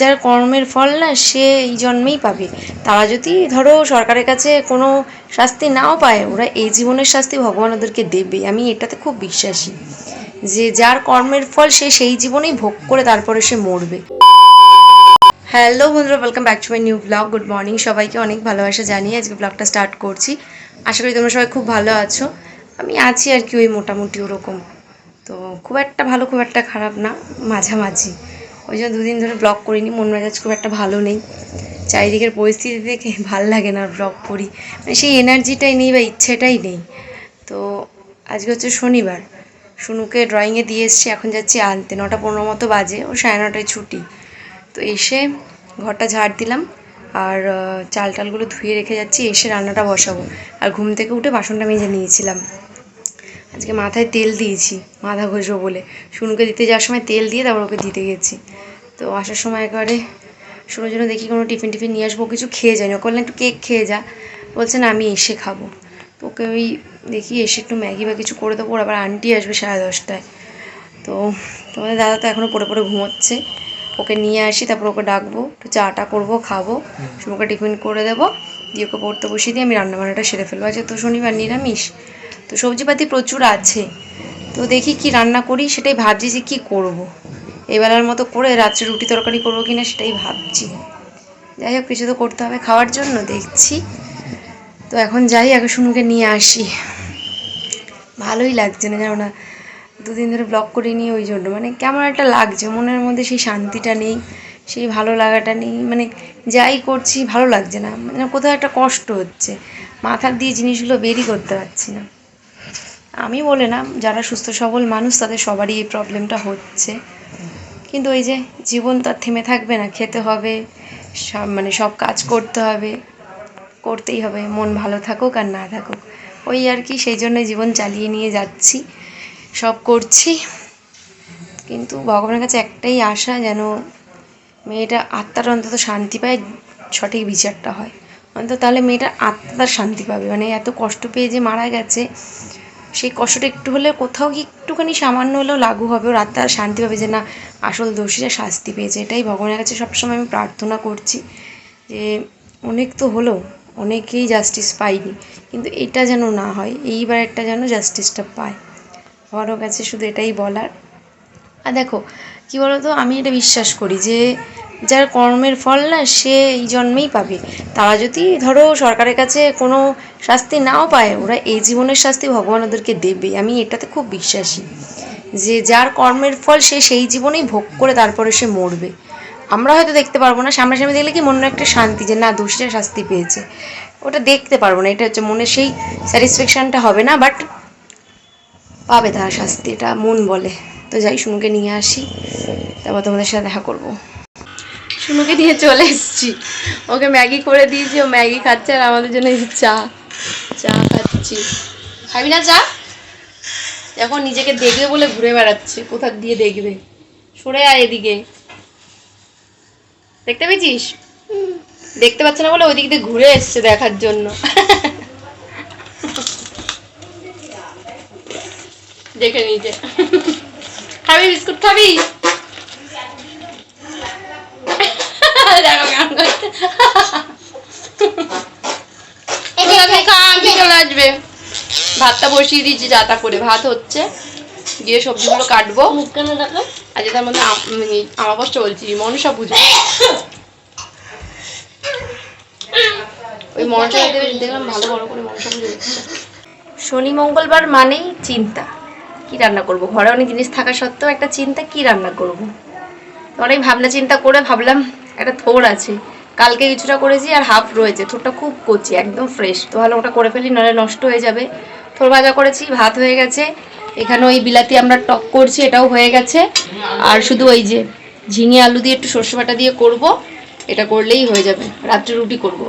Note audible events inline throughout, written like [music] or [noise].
যার কর্মের ফল না সে এই জন্মেই পাবে। তারা যদি ধরো সরকারের কাছে কোনো শাস্তি নাও পায়, ওরা এই জীবনের শাস্তি ভগবান ওদেরকে দেবে। আমি এটাতে খুব বিশ্বাসী যে যার কর্মের ফল সে সেই জীবনেই ভোগ করে তারপরে সে মরবে। হ্যালো বন্ধুরা welcome back to my new blog good morning সবাইকে অনেক ভালোবাসা জানিয়ে আজকে ব্লগটা স্টার্ট করছি। আশা করি তোমরা সবাই খুব ভালো আছো। আমি আছি আর কি ওই মোটামুটি ওরকম। তো খুব একটা ভালো, খুব একটা খারাপ না, মাঝামাঝি। ওই জন্য দুদিন ধরে ব্লগ করিনি, মন মেজাজ খুব একটা ভালো নেই। চারিদিকের পরিস্থিতি দেখে ভালো লাগে না ব্লগ করি। মানে সেই এনার্জিটাই নেই বা ইচ্ছেটাই নেই। তো আজকে হচ্ছে শনিবার। শুনুকে ড্রয়িংয়ে দিয়ে এসছি, এখন যাচ্ছি আনতে। নটা পনেরো মতো বাজে, ও সাড়ে নটায় ছুটি। তো এসে ঘরটা ঝাড় দিলাম, আর চাল টালগুলো ধুয়ে রেখে যাচ্ছি, এসে রান্নাটা বসাবো। আর ঘুম থেকে উঠে বাসনটা মেজে নিয়েছিলাম। আজকে মাথায় তেল দিয়েছি, মাথা ঘষবো বলে। শুনুকে দিতে যাওয়ার সময় তেল দিয়ে তারপর ওকে দিতে গেছি। তো আসার সময় একবারে শুনুর জন্য দেখি কোনো টিফিন টিফিন নিয়ে আসব কিছু খেয়ে যায়নি। ওকে বললাম একটু কেক খেয়ে যা। বলছে, না, আমি এসে খাব। তো ওকে ওই দেখি এসে একটু ম্যাগি বা কিছু করে দেবো আবার আন্টি আসবে সাড়ে দশটায়। তো তোমাদের দাদা তো এখনও পড়ে পড়ে ঘুমোচ্ছে। ওকে নিয়ে আসি, তারপর ওকে ডাকবো, একটু চাটা করব, খাব। শুনুকে টিফিন করে দেবো, দিয়ে ওকে পড়তে বসিয়ে দিয়ে আমি রান্নাবান্নাটা সেরে ফেলব। আজকে তো শনিবার নিরামিষ। তো সবজিপাতি প্রচুর আছে। তো দেখি কি রান্না করি, সেটাই ভাবছি যে কী করব। এবেলার মতো করে রাত্রে রুটি তরকারি করব কি না সেটাই ভাবছি। যাই হোক, কিছু তো করতে হবে খাওয়ার জন্য দেখছি। তো এখন যাই, আগে শুনুকে নিয়ে আসি। ভালোই লাগছে না জানো না দুদিন ধরে ব্লগ করে করিনি ওই জন্য। মানে কেমন একটা লাগছে, মনের মধ্যে সেই শান্তিটা নেই, সেই ভালো লাগাটা নেই। মানে যাই করছি, ভালো লাগছে না। মানে কোথাও একটা কষ্ট হচ্ছে। মাথার দিয়ে জিনিসগুলো বেরই করতে পারছি না। আমি বলে না, যারা সুস্থ সবল মানুষ, তাদের সবারই এই প্রবলেমটা হচ্ছে। কিন্তু ওই যে জীবন তো আর থেমে থাকবে না, খেতে হবে সব মানে সব কাজ করতে হবে, করতেই হবে, মন ভালো থাকুক আর না থাকুক। ওই আর কি, সেই জন্য জীবন চালিয়ে নিয়ে যাচ্ছি, সব করছি। কিন্তু ভগবানের কাছে একটাই আশা, যেন মেয়েটা আত্মার অন্তত শান্তি পায়, সঠিক বিচারটা হয়। অন্তত তাহলে মেয়েটার আত্মার শান্তি পাবে। মানে এত কষ্ট পেয়ে যে মারা গেছে সেই কষ্টটা একটু হলে কোথাও কি একটুখানি সামান্য হলেও লাগু হবে। ওর আত্মার শান্তি পাবে যে না, আসল দোষীরা শাস্তি পেয়েছে, এটাই ভগবানের কাছে সবসময় আমি প্রার্থনা করছি যে অনেক তো হলো, অনেকেই জাস্টিস পাইনি কিন্তু এটা যেন না হয়, এইবার একটা যেন জাস্টিসটা পায়। ভগবানের কাছে শুধু এটাই বলার। আর দেখো, কি বলতো? আমি এটা বিশ্বাস করি যে যার কর্মের ফল না সে এই জন্মেই পাবে। তারা যদি ধরো সরকারের কাছে কোনো শাস্তি নাও পায়, ওরা এই জীবনের শাস্তি ভগবান ওদেরকে দেবে। আমি এটাতে খুব বিশ্বাসী যে যার কর্মের ফল সে সেই জীবনেই ভোগ করে তারপরে সে মরবে। আমরা হয়তো দেখতে পারব না, সামনাসামনি দেখলে কি মনে একটা শান্তি যে না, দোষীরা শাস্তি পেয়েছে। ওটা দেখতে পারব না, এটা হচ্ছে মনে সেই স্যাটিসফ্যাকশানটা হবে না, বাট পাবে তারা শাস্তি, এটা মন বলে। তো যাই শুনুকে নিয়ে আসি, তারপর তোমাদের সাথে দেখা করব। শুনুকে নিয়ে চলে এসেছি। ওকে ম্যাগি করে দিয়েছি, ও ম্যাগি খাচ্ছে আর আমাদের জন্য এই চা। চা খাচ্ছি। খাবি না চা? এখন নিজেকে দেখবে বলে ঘুরে বেড়াচ্ছে। কোথা দিয়ে দেখবে? সরে আয় এদিকে। দেখতে পেয়েছিস? দেখতে পাচ্ছে না বলে ওইদিক দিয়ে ঘুরে এসছে দেখার জন্য। দেখে নিচে খাবি বিস্কুট? খাবি দেখো কেমন করছে। এবার আপনি খান, কি চলে আসবে। ভাতটা বসিয়ে দিয়েছি যাতা করে ভাত হচ্ছে। দিয়ে সবজিগুলো কাটবো। আজকে তার মধ্যে আম- মানে আমাবস্যা বলছি মনসা পুজো। ওই মনসা দেখলাম ভালো বড় করে মনসা পুজো শনি মঙ্গলবার মানেই চিন্তা। কি রান্না করব? ঘরে অনেক জিনিস থাকা সত্ত্বেও একটা চিন্তা কি রান্না করব? অনেক ভাবনা চিন্তা করে ভাবলাম একটা থোর আছে। কালকে কিছুটা করেছি আর হাফ রয়েছে। থোরটা খুব কচি, একদম ফ্রেশ তো ভালো ওটা করে ফেলি নাহলে নষ্ট হয়ে যাবে। থোর ভাজা করেছি, ভাত হয়ে গেছে। এখানে ওই বিলাতি আমরা টক করছি, এটাও হয়ে গেছে। আর শুধু ওই যে ঝিঙে আলু দিয়ে একটু সর্ষে বাটা দিয়ে করব, এটা করলেই হয়ে যাবে। রাত্রে রুটি করব।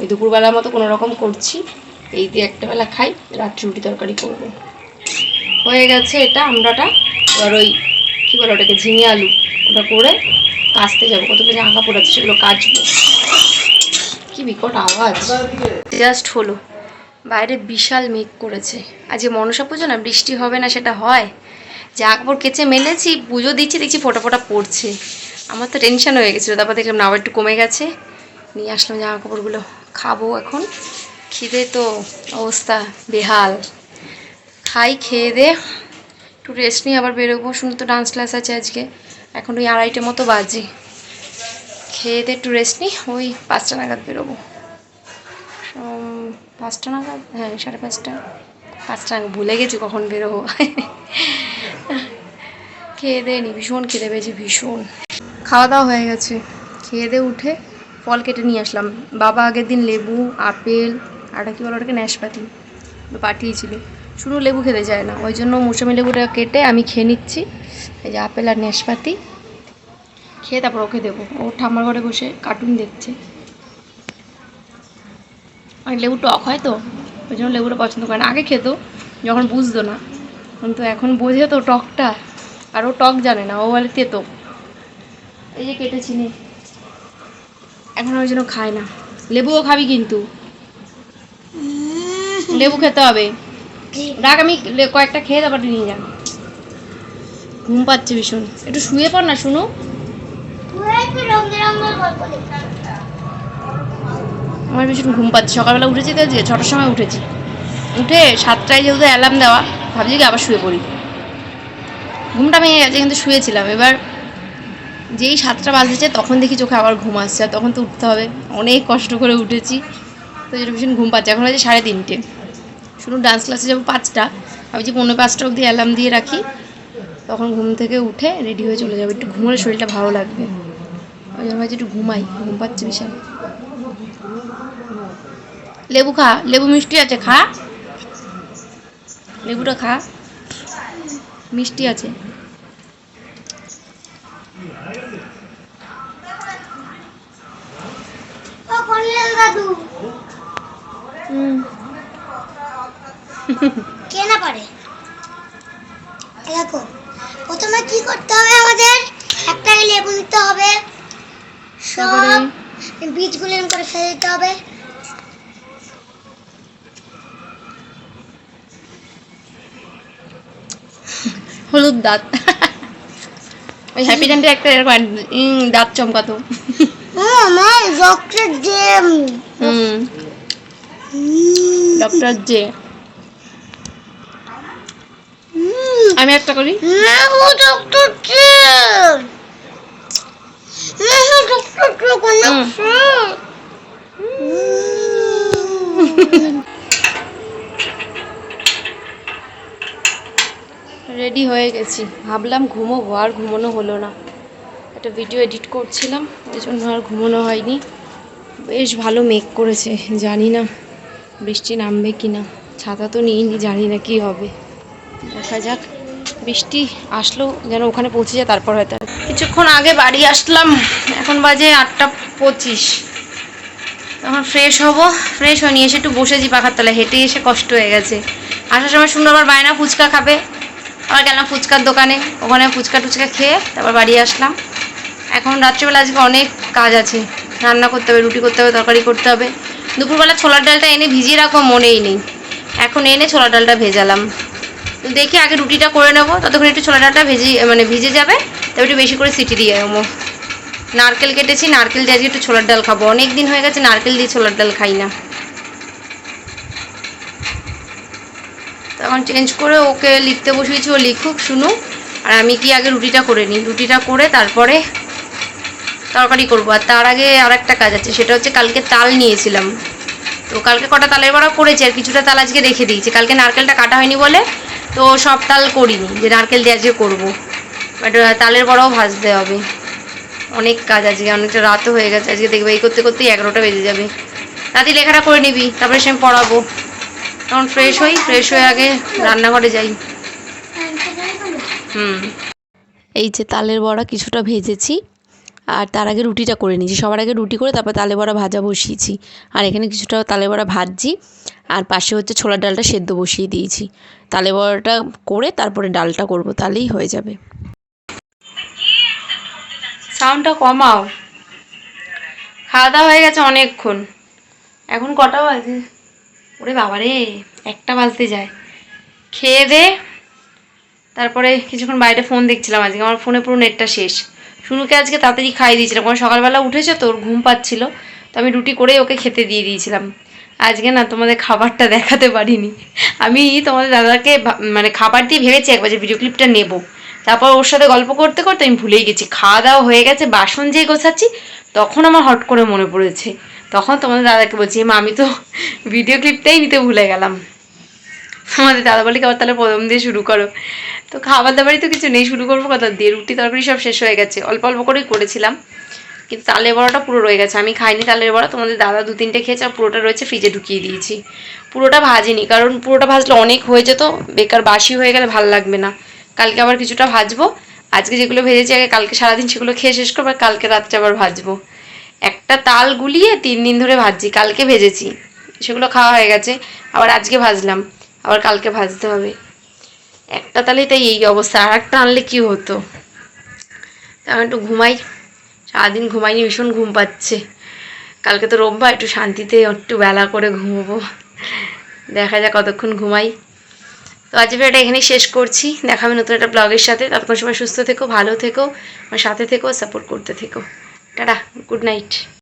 ওই দুপুরবেলার মতো কোনো রকম করছি। এই দিয়ে একটা বেলা খাই, রাত্রে রুটি তরকারি করব। হয়ে গেছে এটা আমরাটা। এবার ওই, কী বলে ওটাকে, ঝিঙে আলু। ওটা করে কাচতে যাব। কত কিছু আঁকা পড়াচ্ছে সেগুলো কাচবো। কি বিকট আওয়াজ। জাস্ট হলো। বাইরে বিশাল মেঘ করেছে। আজকে মনসা পুজো না, বৃষ্টি হবে না সেটা হয়। যা কাপড় কেচে মেলেছি, পুজো দিচ্ছি, দেখছি ফোটা ফোটা পড়ছে। আমার তো টেনশন হয়ে গেছিল। তারপর দেখলাম না আবার একটু কমে গেছে। নিয়ে আসলাম জামা কাপড়গুলো। খাব এখন। খিদে তো অবস্থা বেহাল। খাই, খেয়ে দে। একটু রেস্ট নিয়ে আবার বেরোবো। শুনে তো ডান্স ক্লাস আছে আজকে। এখন ওই আড়াইটে মতো বাজে। খেয়ে দে একটু রেস্ট নিই ওই পাঁচটা নাগাদ বেরোবো। পাঁচটা নাগাদ? হ্যাঁ সাড়ে পাঁচটা। পাঁচটা ভুলে গেছি কখন বেরোবো। খেয়ে দে নি, ভীষণ খেতে পেয়েছি, ভীষণ। খাওয়া দাওয়া হয়ে গেছে। খেয়ে দিয়ে উঠে ফল কেটে নিয়ে আসলাম। বাবা আগের দিন লেবু, আপেল, আর কী বলো ওটাকে ন্যাশপাতি পাঠিয়েছিল। শুধু লেবু খেতে চায় না। ওই জন্য মৌসুমি লেবুটা কেটে আমি খেয়ে নিচ্ছি। এই যে আপেল আর ন্যাশপাতি খেয়ে তারপর ওকে দেবো। ও ঠাম্মার ঘরে বসে কার্টুন দেখছে। আর লেবু টক হয় তো, ওই জন্য লেবুটা পছন্দ করে না। আগে খেত, যখন বুঝতো না। কিন্তু এখন বোঝে তো টকটা। আর ও টক জানে না, ও বলে তেতো। এই যে কেটেছি নে এখন ওই জন্য খায় না। লেবুও খাবি কিন্তু। লেবু খেতে হবে। ডাক আমি কয়েকটা খেয়ে তারপর নিয়ে যান ঘুম পাচ্ছে ভীষণ। একটু শুয়ে পড় না, শুনো। আমার ভীষণ ঘুম পাচ্ছে। সকালবেলা উঠেছি তো আজকে, ছটার সময় উঠেছি। উঠে সাতটায় যেহেতু অ্যালার্ম দেওয়া, ভাবছি কি আবার শুয়ে পড়ি। ঘুমটা ভেঙে গেছে, কিন্তু শুয়েছিলাম। এবার যেই সাতটা বাজেছে, তখন দেখি চোখে আবার ঘুম আসছে। আর তখন তো উঠতে হবে। অনেক কষ্ট করে উঠেছি। তো যেটা ভীষণ ঘুম পাচ্ছে। এখন হচ্ছে সাড়ে তিনটে। শুধু ডান্স ক্লাসে যাব পাঁচটা। ভাবছি পৌনে পাঁচটা অবধি অ্যালার্ম দিয়ে রাখি। তখন ঘুম থেকে উঠে রেডি হয়ে চলে যাবে। একটু ঘুমোলে শরীরটা ভালো লাগবে। ওই জন্য ভাবছি একটু ঘুমাই। ঘুম পাচ্ছে বিশাল। লেবু খা। লেবু মিষ্টি আছে খা। লেবুটা খা। মিষ্টি আছে। হুম। কে না পারে দেখো প্রথমে কি করতে হবে আমাদের? একটা লেবু নিতে হবে। সব বীজগুলো এরকম করে ফেলে দিতে হবে। হলুদ দাঁত। ওই [laughs] হ্যাপি ডেন্টে একটা এরকম দাঁত চমকাতো। আমার ডক্টর হুম। ডক্টর জে আমি একটা করি? রেডি [laughs] হয়ে গেছি। ভাবলাম ঘুমোবো আর ঘুমোনো হলো না। একটা ভিডিও এডিট করছিলাম ওই জন্য আর ঘুমোনো হয়নি। বেশ ভালো মেঘ করেছে জানি না বৃষ্টি নামবে কি না ছাতা তো নিইনি জানি না কি হবে। দেখা যাক। বৃষ্টি আসলো, যেন ওখানে পৌঁছে যায়, তারপর হয়তো কিছুক্ষণ আগে বাড়ি আসলাম, এখন বাজে আটটা পঁচিশ। তখন ফ্রেশ হব ফ্রেশ হয়ে নিয়ে এসে একটু বসেছি পাখার তলায়, হেঁটে এসে কষ্ট হয়ে গেছে। আসার সময় শুনলো আবার বায়না ফুচকা খাবে। আবার গেলাম ফুচকার দোকানে, ওখানে ফুচকা টুচকা খেয়ে তারপর বাড়ি আসলাম। এখন রাত্রিবেলা আজকে অনেক কাজ আছে। রান্না করতে হবে, রুটি করতে হবে, তরকারি করতে হবে। দুপুরবেলা ছোলার ডালটা এনে ভিজিয়ে রাখব, মনেই নেই। এখন এনে ছোলার ডালটা ভেজালাম। দেখি আগে রুটিটা করে নেব, ততক্ষণ একটু ছোলার ডালটা ভেজে মানে ভিজে যাবে তবে একটু বেশি করে সিটি দিয়ে নেব। নারকেল কেটেছি, নারকেল দিয়ে আজকে একটু ছোলার ডাল খাব। অনেক দিন হয়ে গেছে নারকেল দিয়ে ছোলার ডাল খাই না। তখন চেঞ্জ করে ওকে লিখতে বসিয়েছি, ও লিখুক, শুনুক। আর আমি কি আগে রুটিটা করে নিই? রুটিটা করে তারপরে তরকারি করব। আর তার আগে আর একটা কাজ আছে, সেটা হচ্ছে কালকে তাল নিয়েছিলাম। তো কালকে কটা তালের বড়া করেছি, আর কিছুটা তাল আজকে রেখে দিয়েছি। কালকে নারকেলটা কাটা হয়নি বলে তো সব তাল করিনি, যে নারকেল দিয়ে আজকে করব। বাট তালের বড়াও ভাজতে হবে। অনেক কাজ আজকে, অনেকটা রাতও হয়ে গেছে, আজকে দেখবে এই করতে করতেই এগারোটা বেজে যাবে। রাতে লেখাটা করে নিবি, তারপরে সে পড়াবো। তখন ফ্রেশ হই ফ্রেশ হয়ে আগে রান্নাঘরে যাই। হুম। এই যে তালের বড়া কিছুটা ভেজেছি আর তার আগে রুটিটা করে নিয়েছি। সবার আগে রুটি করে তারপর তালে বড়া ভাজা বসিয়েছি। আর এখানে কিছুটা তালে বড়া ভাজছি। আর পাশে হচ্ছে ছোলার ডালটা সেদ্ধ বসিয়ে দিয়েছি। তালে বড়াটা করে তারপরে ডালটা করব, তাহলেই হয়ে যাবে। সাউন্ডটা কমাও। খাওয়া দাওয়া হয়ে গেছে অনেকক্ষণ। এখন কটা বাজে? ওরে বাবা রে একটা বাজতে যায়। খেয়ে দে। তারপরে কিছুক্ষণ বাইরে ফোন দেখছিলাম আজকে। আমার ফোনে পুরো নেটটা শেষ। শুনুকে আজকে তাড়াতাড়ি খাইয়ে দিয়েছিলাম। কারণ সকালবেলা উঠেছে তো, ওর ঘুম পাচ্ছিল। তো আমি রুটি করে ওকে খেতে দিয়ে দিয়েছিলাম। আজকে না তোমাদের খাবারটা [laughs] দেখাতে পারিনি। আমি তোমাদের দাদাকে মানে খাবার দিয়ে ভেবেছি একবার যে ভিডিও ক্লিপটা নেব। তারপর ওর সাথে গল্প করতে করতে আমি ভুলেই গেছি। খাওয়া দাওয়া হয়ে গেছে, বাসন যেই গোছাচ্ছি, তখন আমার হট করে মনে পড়েছে। তখন তোমাদের দাদাকে বলছি, মা, আমি তো [laughs] ভিডিও ক্লিপটাই নিতে ভুলে গেলাম। আমাদের দাদা বলি আবার তাহলে প্রথম দিয়ে শুরু করো। তো খাবার দাবারই তো কিছু নেই, শুরু করব কথা দিয়ে। রুটি তরকারি সব শেষ হয়ে গেছে। অল্প অল্প করেই করেছিলাম। কিন্তু তালের বড়াটা পুরো রয়ে গেছে। আমি খাইনি তালের বড়া, তোমাদের দাদা দু তিনটে খেয়েছে আর পুরোটা রয়েছে ফ্রিজে ঢুকিয়ে দিয়েছি। পুরোটা ভাজিনি, কারণ পুরোটা ভাজলে অনেক হয়ে যেত। বেকার বাসি হয়ে গেলে ভালো লাগবে না। কালকে আবার কিছুটা ভাজবো। আজকে যেগুলো ভেজেছি, আগে কালকে সারাদিন সেগুলো খেয়ে শেষ করব আর কালকে রাত্রে আবার ভাজবো। একটা তাল গুলিয়ে তিন দিন ধরে ভাজছি, কালকে ভেজেছি। সেগুলো খাওয়া হয়ে গেছে। আবার আজকে ভাজলাম। আবার কালকে ভাজতে হবে। একটা তাহলে তাই এই অবস্থা আর একটা আনলে কী হতো? আমি একটু ঘুমাই, সারাদিন ঘুমাইনি, ভীষণ ঘুম পাচ্ছে। কালকে তো রোববার, একটু শান্তিতে একটু বেলা করে ঘুমোবো। দেখা যাক কতক্ষণ ঘুমাই। তো আজ ভিডিওটা এখানেই শেষ করছি। দেখাবে নতুন একটা ব্লগের সাথে। ততক্ষণ সবাই সুস্থ থেকো, ভালো থেকো, আমার সাথে থেকো সাপোর্ট করতে থেকো। Tata good night